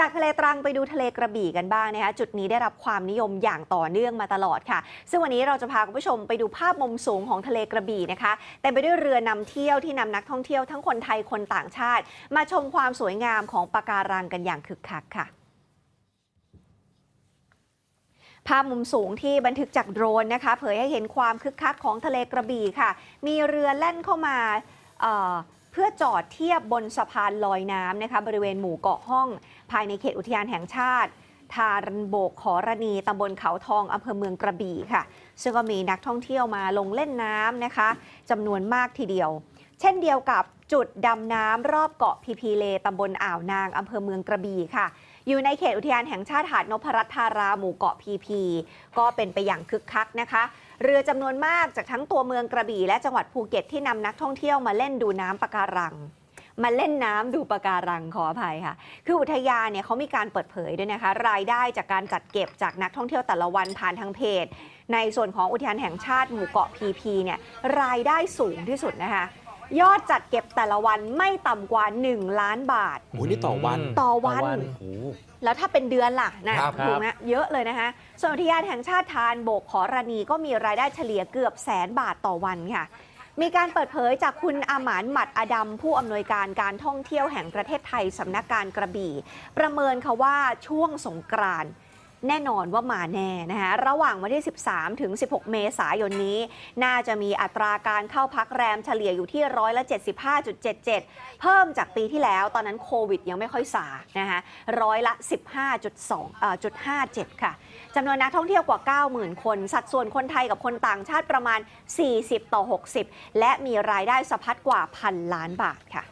จากทะเลตรังไปดูทะเลกระบี่กันบ้างนะคะจุดนี้ได้รับความนิยมอย่างต่อเนื่องมาตลอดค่ะ ซึ่งวันนี้เราจะพาคุณผู้ชมไปดูภาพมุมสูงของทะเลกระบี่นะคะเต็มไปด้วยเรือนำเที่ยวที่นำนักท่องเที่ยวทั้งคนไทยคนต่างชาติ มาชมความสวยงามของปะการังกันอย่างคึกคักค่ะภาพมุมสูงที่บันทึกจากโดรนนะคะ เผยให้เห็นความคึกคักของทะเลกระบี่ค่ะ มีเรือแล่นเข้ามา เพื่อจอดเทียบบนสะพานลอยน้ำนะคะบริเวณหมู่เกาะห้อง ภายในเขตอุทยานแห่งชาติ ทารันโบกขอรณีตำบลเขาทองอำเภอเมืองกระบี่ค่ะ ซึ่งก็มีนักท่องเที่ยวมาลงเล่นน้ำนะคะจำนวนมากทีเดียว เช่นเดียวกับจุดดำน้ำรอบเกาะพีพีเลตำบลอ่าวนางอำเภอเมืองกระบี่ค่ะ อยู่ในเขตอุทยานแห่งชาติหาดนพรัตน์ธาราหมู่เกาะพีพี ก็เป็นไปอย่างคึกคักนะคะ เรือจำนวนมากจากทั้งตัวเมืองกระบี่และจังหวัดภูเก็ตที่นำนักท่องเที่ยวมาเล่นดูน้ำปะการังมาเล่นน้ำดูปะการังขออภัยค่ะ คืออุทยานเนี่ยเขามีการเปิดเผยด้วยนะคะ รายได้จากการจัดเก็บจากนักท่องเที่ยวแต่ละวันผ่านทางเพจ ในส่วนของอุทยานแห่งชาติหมู่เกาะพีพีเนี่ยรายได้สูงที่สุดนะคะ ยอดจัดเก็บแต่ละวันไม่ต่ำกว่า 1 ล้านบาท โอ้โหนี่ต่อวันต่อวัน โอ้โห แล้วถ้าเป็นเดือนล่ะนะครับถูกนะเยอะเลยนะคะส่วนอุทยานแห่งชาติทานโบกขอรณีก็มีรายได้เฉลี่ยเกือบแสนบาทต่อวันค่ะ มีการเปิดเผยจากคุณอาหมานหมัดอดัมผู้อำนวยการการท่องเที่ยวแห่งประเทศไทยสำนักการกระบี่ ประเมินค่ะว่าช่วงสงกรานต์ แน่นอนว่ามาแน่นะคะระหว่างวันที่ 13 ถึง 16 เมษายนนี้ น่าจะมีอัตราการเข้าพักแรมเฉลี่ยอยู่ที่ร้อยละ 75.77 เพิ่มจากปีที่แล้วตอนนั้นโควิดยังไม่ค่อยซานะคะร้อยละ 15.2เอ่อจุด57 ค่ะจำนวนนักท่องเที่ยวกว่า 90,000 คน สัดส่วนคนไทยกับคนต่างชาติประมาณ 40 ต่อ 60 และมีรายได้สะพัดกว่าพันล้านบาทค่ะ